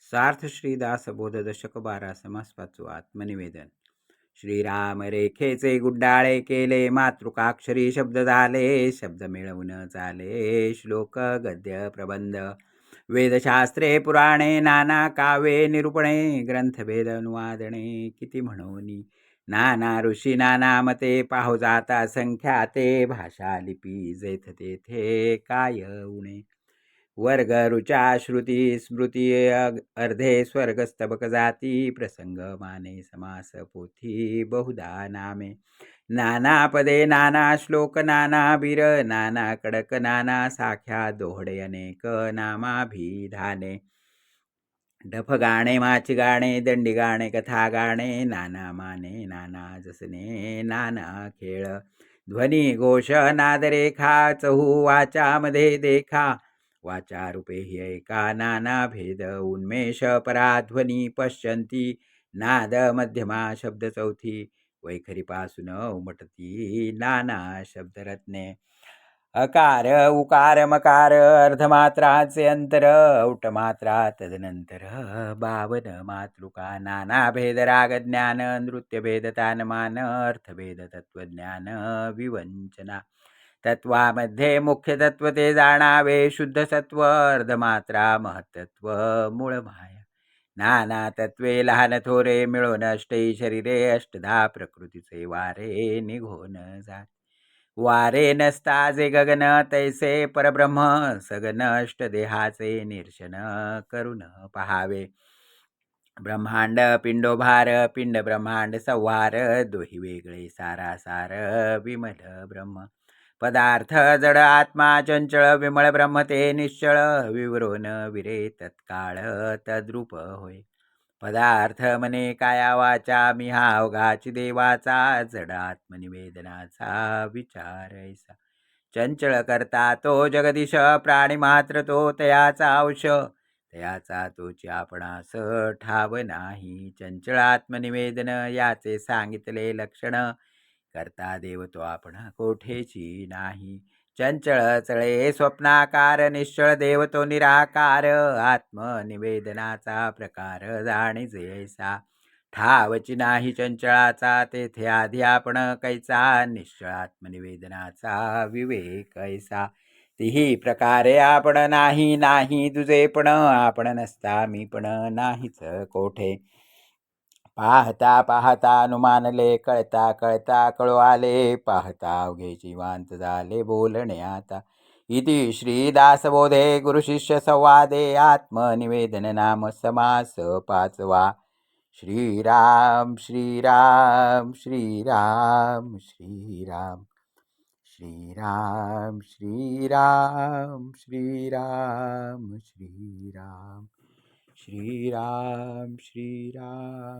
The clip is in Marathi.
सार्थ श्रीदास बोध दशक बारा समास पाचू आत्मनिवेदन. श्रीराम रेखेचे गुड्डाळे केले मातृकाक्षरी शब्द झाले शब्द मिळवून चाले श्लोक गद्य प्रबंध. वेदशास्त्रे पुराणे नाना काव्ये निरूपणे ग्रंथभेद अनुवादणे किती म्हणूनी. नाना ऋषी नाना मते पाहू जाता संख्या ते भाषा लिपी जेथ तेथे काय उणे. वर्ग रुचा श्रुती स्मृती अर्धे स्वर्गस्तबक जाती प्रसंग माने समास पोथी बहुधा नामे. नाना पदे नाना श्लोक नाना बीर नाना कडक नाना साख्या दोहडे अनेक नामाभिधाने डफ गाणे माची गाणे दंडी गाणे कथा गाणे नाना माने नाना जसने नाना खेळ. ध्वनी घोष नादरेखा चहू वाचामध्ये देखा. वाचारूपे नाना भेद उन्मेष पराध्वनी पश्यन्ती नादमध्यमा शब्दचौथी वैखरीपासून उमटती नाना शब्दरत्ने. अकार उकार मकार अर्धमात्राचे अंतर औटमात्रा तदनंतर बावन मातृका नाना भेदराग ज्ञान नृत्यभेद तानमान अर्थभेद तत्वज्ञान विवंचना. तत्वामध्ये मुख्य तत्व ते जाणावे. शुद्ध सत्व अर्धमात्रा महत्त्व मूळ माया. नाना तत्वे लहान थोरे मिळून अष्टे शरीरे अष्टधा प्रकृतीचे वारे निघून जात. वारे नसता जे गगन तैसे परब्रह्म सगन अष्टदेहाचे निर्शन करून पहावे. ब्रह्मांड पिंडोभार पिंड ब्रह्मांड संवार दोही वेगळे सारासार विमल ब्रह्म. पदार्थ जड आत्मा चंचळ विमळ ब्रह्म ते निश्चळ विवरोन विरे तत्काळ तद्रूप होय. पदार्थ मने काया वाचा मी हा अवघाची देवाचा जड आत्मनिवेदनाचा विचार ऐसा. चंचळ करता तो जगदीश प्राणी मात्र तो तयाचा अंश. तयाचा तोची आपणास ठाव नाही. चंचळ आत्मनिवेदन याचे सांगितले लक्षण करता देव तो आपण कोठेची नाही. चंचळ चळे स्वप्नाकार निश्चळ देव तो निराकार आत्मनिवेदनाचा प्रकार जाणीजे ऐसा. ठावची नाही चंचळाचा तेथे आधी आपण कैसा. निश्चळ आत्मनिवेदनाचा विवेक ऐसा. तिही प्रकारे आपण नाही नाही तुझे पण आपण नसता मी पण नाहीच कोठे. पाहता पाहता अनुमानले कळता कळता कळू आले. पाहता अवघे जीवांत झाले बोलणे आता. इति श्रीदासबोधे गुरुशिष्य संवादे. आत्मनिवेदन नाम समास पाचवा. श्रीराम श्रीराम श्रीराम श्रीराम. श्रीराम श्रीराम श्रीराम श्रीराम. श्रीराम श्रीराम.